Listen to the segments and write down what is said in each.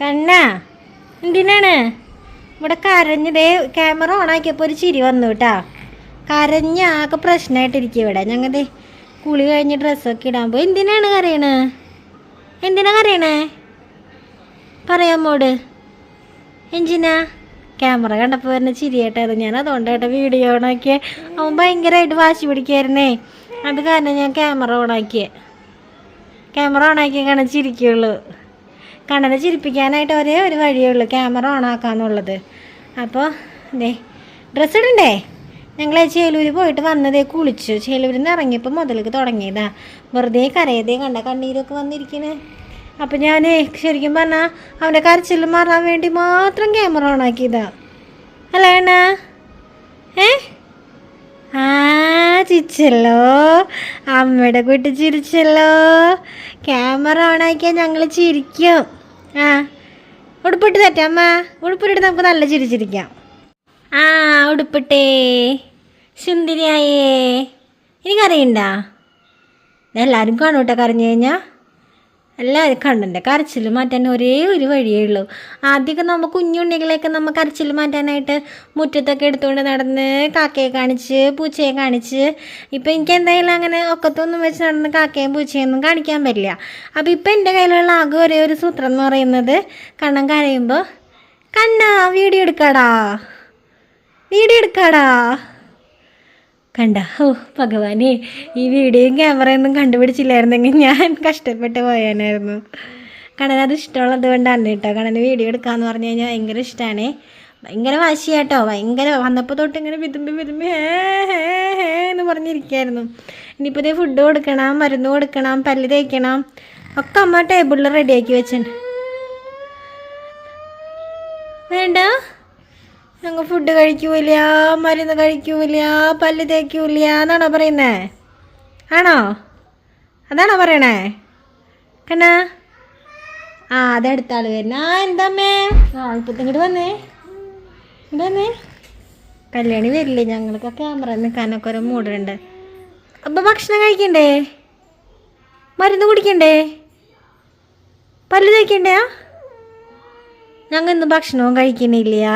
കണ്ണാ എന്തിനാണ്? ഇവിടെ കരഞ്ഞതേ ക്യാമറ ഓണാക്കിയപ്പോൾ ഒരു ചിരി വന്നു കേട്ടാ. കരഞ്ഞ ആകെ പ്രശ്നമായിട്ടിരിക്കും ഇവിടെ. ഞങ്ങളുടെ കുളി കഴിഞ്ഞ് ഡ്രസ്സൊക്കെ ഇടാൻ പോയി. എന്തിനാണ് കരയണേ? എന്തിനാ കരയണേ? പറയാമോട് എന്തിനാ ക്യാമറ കണ്ടപ്പോൾ വരുന്ന ചിരിയായിട്ടായിരുന്നു ഞാൻ അതുകൊണ്ട് കേട്ടോ വീഡിയോ ഓണാക്കിയ അവൻ ഭയങ്കരമായിട്ട് വാശി പിടിക്കായിരുന്നേ അത് കാരണം ഞാൻ ക്യാമറ ഓണാക്കിയ ക്യാമറ ഓണാക്കിയ കാണാൻ ചിരിക്കുള്ളൂ. കണ്ണനെ ചിരിപ്പിക്കാനായിട്ട് ഒരേ ഒരു വഴിയേ ഉള്ളൂ. ക്യാമറ ഓണാക്കാന്നുള്ളത് അപ്പോൾ ദേ ഡ്രസ്സ് ഇടണ്ടേ? ഞങ്ങൾ ചേലൂർ പോയിട്ട് വന്നതേ കുളിച്ചു. ചേലൂരിൽ നിന്ന് ഇറങ്ങിയപ്പോൾ മുതലേക്ക് തുടങ്ങിയതാ. വെറുതെ കരയതേ കണ്ട കണ്ണീരൊക്കെ വന്നിരിക്കണേ. അപ്പം ഞാൻ ശരിക്കും പറഞ്ഞാൽ അവന്റെ കരച്ചിൽ മാറാൻ വേണ്ടി മാത്രം ക്യാമറ ഓൺ ആക്കിയതാ. അല്ല അണ്ണാ? ഏ? ആ ചിരിച്ചല്ലോ. അമ്മയുടെ കുട്ടി ചിരിച്ചല്ലോ. ക്യാമറ ഓൺ ആക്കിയാൽ ഞങ്ങൾ ചിരിക്കും. ആ. ഉടുപ്പിട്ട് തെറ്റ അമ്മ. ഉടുപ്പിട്ട് നമുക്ക് നല്ല ചിരിച്ചിരിക്കാം ആ ഉടുപ്പിട്ടേ. സുന്ദരിയായേ. എനിക്കറിയണ്ട. എല്ലാവരും കാണൂട്ടെ കരഞ്ഞു കഴിഞ്ഞാൽ എല്ലാവരും കണ്ണന്റെ കരച്ചിൽ മാറ്റാൻ ഒരേ ഒരു വഴിയേ ഉള്ളൂ. ആദ്യമൊക്കെ നമ്മൾ കുഞ്ഞുണ്ണികളെയൊക്കെ നമ്മൾ കരച്ചിൽ മാറ്റാനായിട്ട് മുറ്റത്തൊക്കെ എടുത്തുകൊണ്ട് നടന്ന് കാക്കയെ കാണിച്ച് പൂച്ചയെ കാണിച്ച്. ഇപ്പം എനിക്ക് എന്തായാലും അങ്ങനെ ഒക്കത്തൊന്നും വെച്ച് നടന്ന് കാക്കയും പൂച്ചയൊന്നും കാണിക്കാൻ പറ്റില്ല. അപ്പോൾ ഇപ്പം എന്റെ കയ്യിലുള്ള ആകെ ഒരേ ഒരു സൂത്രം എന്ന് പറയുന്നത് കണ്ണം കരയുമ്പോൾ കണ്ണാ വീഡിയോ എടുക്കാടാ വീഡിയോ എടുക്കാടാ. കണ്ട ഓ ഭഗവാനെ ഈ വീഡിയോയും ക്യാമറയൊന്നും കണ്ടുപിടിച്ചില്ലായിരുന്നെങ്കിൽ ഞാൻ കഷ്ടപ്പെട്ട് പോയാനായിരുന്നു. കണ്ണനത് ഇഷ്ടമുള്ളത് കൊണ്ടാണ് കേട്ടോ. കണ്ണന് വീഡിയോ എടുക്കാന്ന് പറഞ്ഞു കഴിഞ്ഞാൽ ഭയങ്കര ഇഷ്ടമാണ് ഭയങ്കര വാശിയാട്ടോ. ഭയങ്കര വന്നപ്പോൾ തൊട്ട് ഇങ്ങനെ വിതുമ്പി വിതുമ്പി ഹേ ഹേ ഹേ എന്ന് പറഞ്ഞിരിക്കുകയായിരുന്നു ഇനിയിപ്പോൾ ഇതേ ഫുഡ് കൊടുക്കണം മരുന്ന് കൊടുക്കണം പല്ല് തേക്കണം. ഒക്കെ അമ്മ ടേബിളിൽ റെഡിയാക്കി വെച്ചിട്ടുണ്ട്. വേണ്ട? ഞങ്ങൾ ഫുഡ് കഴിക്കൂല മരുന്ന് കഴിക്കൂല പല്ല് തേക്കൂല എന്നാണോ പറയുന്നേ? ആണോ? അതാണോ പറയണേ? കണ്ണാ? ആ അതെടുത്ത ആൾ വരുന്ന. ആ എന്താമ്മേ ആ ഇപ്പം ഇങ്ങോട്ട് വന്നേ. ഇങ്ങോട്ട് കല്യാണി വരില്ലേ? ഞങ്ങൾക്ക് ക്യാമറ നിൽക്കാനൊക്കെ ഒരു മൂടുണ്ട്. അപ്പം ഭക്ഷണം കഴിക്കണ്ടേ? മരുന്ന് കുടിക്കണ്ടേ? പല്ല് തേക്കണ്ടേ? ഞങ്ങൾ ഇന്ന് ഭക്ഷണവും കഴിക്കണില്ല.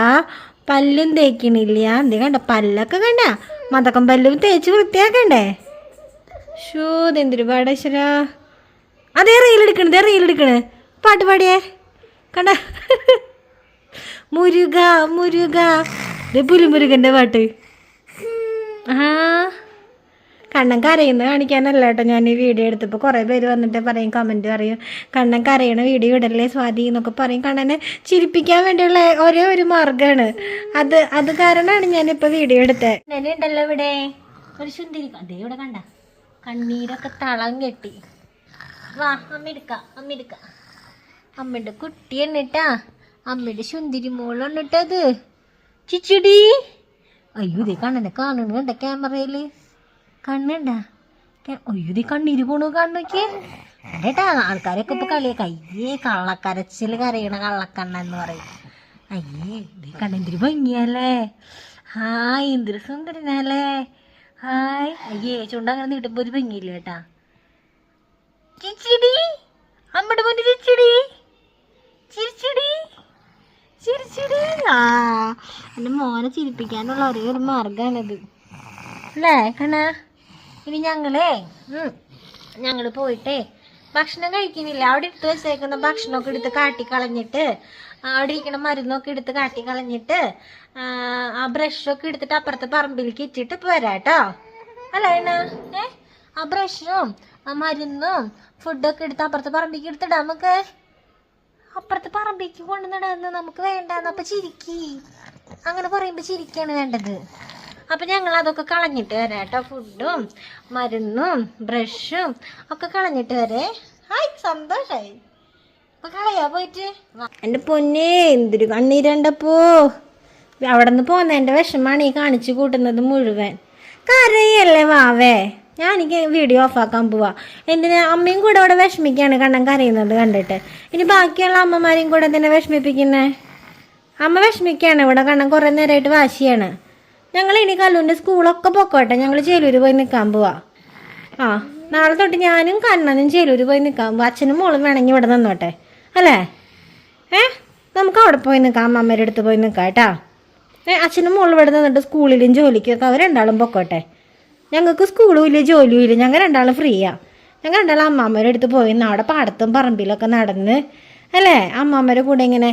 പല്ലും തേക്കണില്ല. എന്തേ കണ്ട? പല്ലൊക്കെ കണ്ട? മതക്കം പല്ലും തേച്ച് വൃത്തിയാക്കണ്ടേ? ഷോ ഇതെന്തൊരു പാടശ്വര അതേ റീലെടുക്കണ് അതേ റീലെടുക്കണ് പാട്ട് പാടിയേ. കണ്ട? മുരുക മുരുക. പുലിമുരുകന്റെ പാട്ട് ആ കണ്ണൻ കരയുന്ന കാണിക്കാനല്ല കേട്ടോ. ഞാൻ ഈ വീഡിയോ എടുത്തപ്പോൾ കുറേ പേര് വന്നിട്ട് പറയും കമന്റ് പറയും കണ്ണൻ കരയണ വീഡിയോ ഇടല്ലേ സ്വാതി എന്നൊക്കെ പറയും. കണ്ണനെ ചിരിപ്പിക്കാൻ വേണ്ടിയുള്ള ഒരേ ഒരു മാർഗമാണ് അത് അത് കാരണമാണ് ഞാനിപ്പോൾ വീഡിയോ എടുത്തത് ഉണ്ടല്ലോ ഇവിടെ. ഒരു സുന്ദരി അതേ ഇവിടെ കണ്ട. കണ്ണീരൊക്കെ തളം കെട്ടി. വാ അമ്മ എടുക്കാം അമ്മ എടുക്കാം. അമ്മയുടെ കുട്ടി എന്നിട്ടാ അമ്മയുടെ സുന്ദരി മോളെന്നിട്ടത് ചിച്ചിടി. അയ്യോ ഇതേ കണ്ണനെ കാണുന്നുണ്ട് ക്യാമറയിൽ കണ്ണുണ്ടാ. ഒഴുതി കണ്ണീര് പോണു കണ്ണൊക്കെ അതേട്ടാ ആൾക്കാരൊക്കെ ഇപ്പൊ കളിയാ. അയ്യേ കള്ളക്കരച്ചിൽ കരയണ കള്ളക്കണ്ണ എന്ന് പറയും. അയ്യേ ഇത് കണ്ണെന്തിരി ഭംഗിയല്ലേ? ഹായ് എന്തൊരു സുന്ദരനല്ലേ? ഹായ്. അയ്യേ ചുണ്ടങ്ങനെ നീട്ടുമ്പോ ഒരു ഭംഗിയില്ല കേട്ടാ. ചിച്ചിടി അമ്മയുടെ മുന്നിൽ ചിച്ചിടി ചിരിച്ചിടി. ചിരിച്ചിടി. ആ എന്റെ മോനെ ചിരിപ്പിക്കാനുള്ള ഒരേ ഒരു മാർഗാണിത് അല്ലേ കണ്ണ? ഇനി ഞങ്ങളേ ഞങ്ങൾ പോയിട്ടേ ഭക്ഷണം കഴിക്കുന്നില്ല. അവിടെ ഇട്ട് വെച്ചേക്കുന്ന ഭക്ഷണമൊക്കെ എടുത്ത് കാട്ടി കളഞ്ഞിട്ട് അവിടെ ഇരിക്കുന്ന മരുന്നൊക്കെ എടുത്ത് കാട്ടി കളഞ്ഞിട്ട് ആ, ബ്രഷൊക്കെ എടുത്തിട്ട് അപ്പുറത്തെ പറമ്പിലേക്ക് ഇട്ടിട്ട് കേട്ടോ. അല്ല കണ്ണ ഏ? ആ ബ്രഷും ആ മരുന്നും ഫുഡൊക്കെ എടുത്ത് അപ്പുറത്തെ പറമ്പിലേക്ക് എടുത്തിടാം നമുക്ക്. അപ്പുറത്തെ പറമ്പിലേക്ക് കൊണ്ടുവന്നിടാന്ന് നമുക്ക് വേണ്ടെന്ന്. അപ്പൊ ചിരിക്കി. അങ്ങനെ പറയുമ്പോ ചിരിക്കാണ് വേണ്ടത്. അപ്പൊ ഞങ്ങൾ അതൊക്കെ കളഞ്ഞിട്ട് വരാം കേട്ടോ. ഫുഡും മരുന്നും ബ്രഷും ഒക്കെ കളഞ്ഞിട്ട് വരെ. ഹായ് സന്തോഷായി. അപ്പം കളയാ പോയിട്ട്. എന്റെ പൊന്നേ എന്തൊരു കണ്ണീരണ്ടപ്പോ അവിടെ നിന്ന് എന്റെ വിഷമാണ് ഈ കാണിച്ചു കൂട്ടുന്നത് മുഴുവൻ. കരയല്ലേ വാവേ? ഞാൻ എനിക്ക് വീഡിയോ ഓഫാക്കാൻ പോവാ. എന്തിനാ? അമ്മയും കൂടെ അവിടെ വിഷമിക്കാണ് കണ്ണൻ കരയുന്നത് കണ്ടിട്ട്. ഇനി ബാക്കിയുള്ള അമ്മമാരെയും കൂടെ തന്നെ വിഷമിപ്പിക്കുന്നേ? അമ്മ വിഷമിക്കാണ് ഇവിടെ കണ്ണൻ കുറേ നേരമായിട്ട് വാശിയാണ്. ഞങ്ങൾ ഇനി കല്ലൂന്റെ സ്കൂളൊക്കെ പൊക്കോട്ടെ. ഞങ്ങൾ ചേലൂർ പോയി നിൽക്കാൻ പോവാ. ആ നാളെ തൊട്ട് ഞാനും കണ്ണനും ചേലൂർ പോയി നിൽക്കാൻ പോവാ. അച്ഛനും മോളും വേണമെങ്കിൽ ഇവിടെ നിന്നോട്ടെ. അല്ലേ? ഏ? നമുക്ക് അവിടെ പോയി നിൽക്കാം അമ്മമ്മേടെ അടുത്ത് പോയി നിൽക്കാം കേട്ടാ. ഏ അച്ഛനും മോളും ഇവിടെ നിന്നിട്ട് സ്കൂളിലും ജോലിക്കൊക്കെ അവർ രണ്ടാളും പൊക്കോട്ടെ. ഞങ്ങൾക്ക് സ്കൂളും ഇല്ല ജോലിയും ഇല്ല. ഞങ്ങൾ രണ്ടാളും ഫ്രീയാണ് ഞങ്ങൾ രണ്ടാളും അമ്മാമ്മയുടെ അടുത്ത് പോയി അവിടെ പാടത്തും പറമ്പിലൊക്കെ നടന്ന് അല്ലേ? അമ്മാമ്മയുടെ കൂടെ ഇങ്ങനെ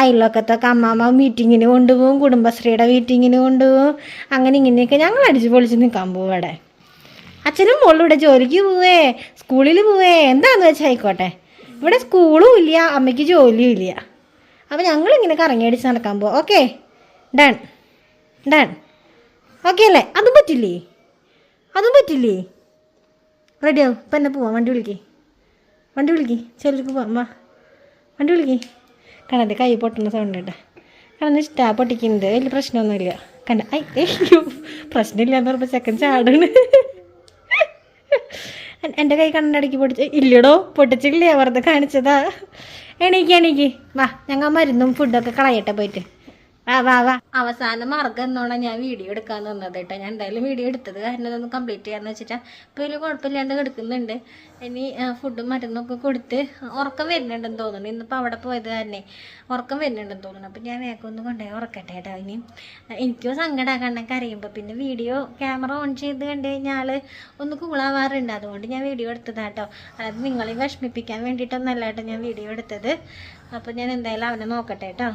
അയൽവക്കത്തൊക്കെ അമ്മാമ്മ മീറ്റിങ്ങിന് കൊണ്ടുപോകും കുടുംബശ്രീയുടെ മീറ്റിങ്ങിന് കൊണ്ടുപോകും അങ്ങനെ ഇങ്ങനെയൊക്കെ ഞങ്ങൾ അടിച്ചു പൊളിച്ച് നിൽക്കാൻ പോകും അവിടെ. അച്ഛനും മോളും ഇവിടെ ജോലിക്ക് പോവേ സ്കൂളിൽ പോവേ. എന്താന്ന് വെച്ചാൽ ആയിക്കോട്ടെ. ഇവിടെ സ്കൂളും ഇല്ല അമ്മയ്ക്ക് ജോലിയും ഇല്ല. അപ്പോൾ ഞങ്ങളിങ്ങനെ കറങ്ങി അടിച്ച് നടക്കാൻ പോവാം. ഓക്കെ? ഡൺ ഡൺ ഓക്കെ അല്ലേ? അതും പറ്റില്ലേ? അതും പറ്റില്ലേ? റെഡിയാവും ഇപ്പം എന്നെ പോവാം. വണ്ടി വിളിക്കേ. വണ്ടി വിളിക്കേ. ചെല്ലിക്ക് പോവാം. വാ. വണ്ടി വിളിക്കേ. കണ്ടത് കൈ പൊട്ടുന്ന സൗണ്ട് കേട്ടോ. കാരണം ഇഷ്ടാ പൊട്ടിക്കുന്നത് വലിയ പ്രശ്നമൊന്നുമില്ല. കണ്ട ഐ അയ്യോ പ്രശ്നമില്ല എന്ന് പറഞ്ഞപ്പോൾ സെക്കൻഡ് ചാടാണ് എന്റെ കൈ കണ്ണടക്കി പൊട്ടിച്ച് ഇല്ലടോ പൊട്ടിച്ചില്ലേ വെറുതെ കാണിച്ചതാ. എണീക്ക് എണീക്ക്. വാ ഞങ്ങൾ മരുന്നും ഫുഡൊക്കെ കളയട്ടെ പോയിട്ട്. വാ വാ അവസാന മാർഗം എന്നോണം ഞാൻ വീഡിയോ എടുക്കാൻ നിന്നത് കേട്ടോ ഞാൻ എന്തായാലും വീഡിയോ എടുത്തത് കാരണം ഇതൊന്ന് കംപ്ലീറ്റ് ചെയ്യാന്ന് വെച്ചിട്ടാ. ഇപ്പൊ വലിയ കുഴപ്പമില്ലാണ്ട് കിടക്കുന്നുണ്ട്. ഇനി ഫുഡും മരുന്നൊക്കെ കൊടുത്ത് ഉറക്കം വരുന്നുണ്ടെന്ന് തോന്നുന്നു. ഇന്നിപ്പോൾ അവിടെ പോയത് തന്നെ ഉറക്കം വരുന്നുണ്ടെന്ന് തോന്നുന്നു. അപ്പം ഞാൻ വേഗം ഒന്ന് കൊണ്ടുപോയി ഉറക്കട്ടെ കേട്ടോ ഇനി എനിക്കും കണ്ണൊക്കെ കരയുമ്പോൾ പിന്നെ വീഡിയോ ക്യാമറ ഓൺ ചെയ്ത് കണ്ടു കഴിഞ്ഞാൽ ഒന്ന് കൂളാവാറുണ്ട് അതുകൊണ്ട് ഞാൻ വീഡിയോ എടുത്തതാ എടുത്തതാട്ടോ അതായത് നിങ്ങളെ വിഷമിപ്പിക്കാൻ വേണ്ടിയിട്ടൊന്നല്ല കേട്ടോ ഞാൻ വീഡിയോ എടുത്തത്. അപ്പോൾ ഞാൻ എന്തായാലും അവനെ നോക്കട്ടെ കേട്ടോ